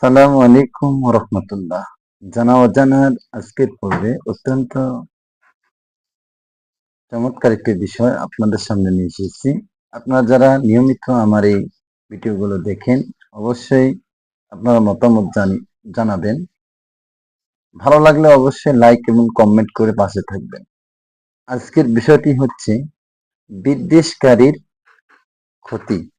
সালাম আলাইকুম রহমতুল্লাহ। জানা অজানার আজকের পর্বে অত্যন্ত চমৎকার একটি বিষয় আপনাদের সামনে নিয়ে এসেছি। আপনারা যারা নিয়মিত আমার এই ভিডিওগুলো দেখেন, অবশ্যই আপনারা মতামত জানি- জানাবেন। ভালো লাগলে অবশ্যই লাইক এবং কমেন্ট করে পাশে থাকবেন। আজকের বিষয়টি হচ্ছে বিদ্বেষকারীর ক্ষতি।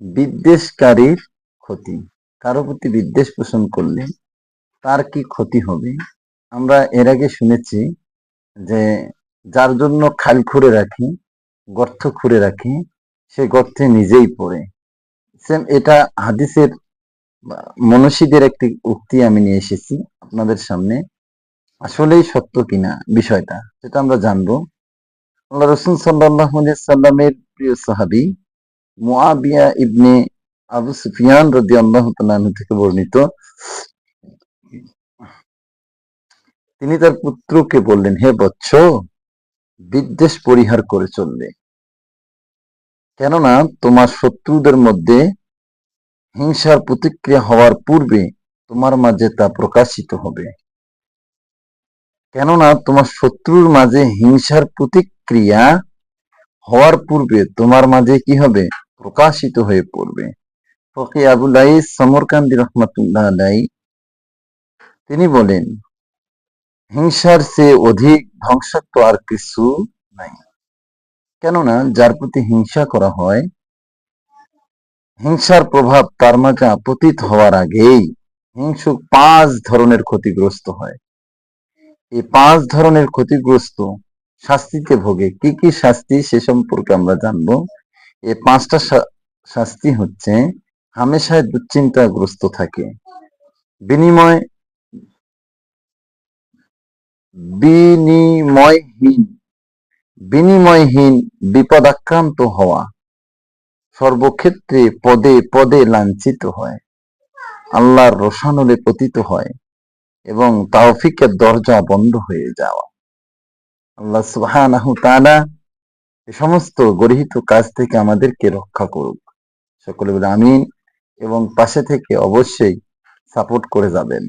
বিদ্বেষকারীর ক্ষতি। কারও প্রতি বিদ্বেষ পোষণ করলে তার কি ক্ষতি হবে? আমরা এর আগে শুনেছি যে যার জন্য খাল খুঁড়ে রাখি, গর্ত খুঁড়ে রাখি, সে গর্তে নিজেই পড়ে। সেম এটা হাদিসের বা মনীষীদের একটি উক্তি আমি নিয়ে এসেছি আপনাদের সামনে। আসলেই সত্য কিনা বিষয়টা, সেটা আমরা জানব। আল্লাহ রসুল সাল্লাহ সাল্লামের প্রিয় সাহাবি মুআবিয়া ইবনে আবু সুফিয়ান রদি আল্লাহ থেকে বর্ণিত। তিনি তার পুত্রকে বললেন, হে বৎস, বিদ্বেষ পরিহার করে চলবে কেননা তোমার শত্রুদের মধ্যে হিংসার প্রতিক্রিয়া হওয়ার পূর্বে তোমার মাঝে তা প্রকাশিত হবে। কেননা তোমার শত্রুর মাঝে হিংসার প্রতিক্রিয়া হওয়ার পূর্বে তোমার মাঝে কি হবে? প্রকাশিত হয়ে পড়বে। ফকি আবুল সমরকান্দি রহমতুল্লাহ আলাই তিনি বলেন, হিংসার চেয়ে অধিক ধ্বংসাত্ম আর কিছু নাই। কেননা, যার প্রতি হিংসা করা হয়, হিংসার প্রভাব তার মাঝে আপতিত হওয়ার আগেই হিংসুক পাঁচ ধরনের ক্ষতিগ্রস্ত হয়। এই পাঁচ ধরনের ক্ষতিগ্রস্ত শাস্তিতে ভোগে কি কি শাস্তি সে সম্পর্কে আমরা জানব। এই পাঁচটা শাস্তি হচ্ছে হামেশায় দুশ্চিন্তাগ্রস্ত থাকে। বিনিময় বিনিময়হীন। বিনিময়হীন বিপদাক্রান্ত হওয়া। সর্বক্ষেত্রে পদে পদে লাঞ্ছিত হয়। আল্লাহর রোশানলে পতিত হয় এবং তাওফিকের দরজা বন্ধ হয়ে যাওয়া। আল্লাহ তাআলা এ সমস্ত গর্হিত কাজ থেকে আমাদেরকে রক্ষা করুক। সকলে বলে আমিন। এবং পাশে থেকে অবশ্যই সাপোর্ট করে যাবেন।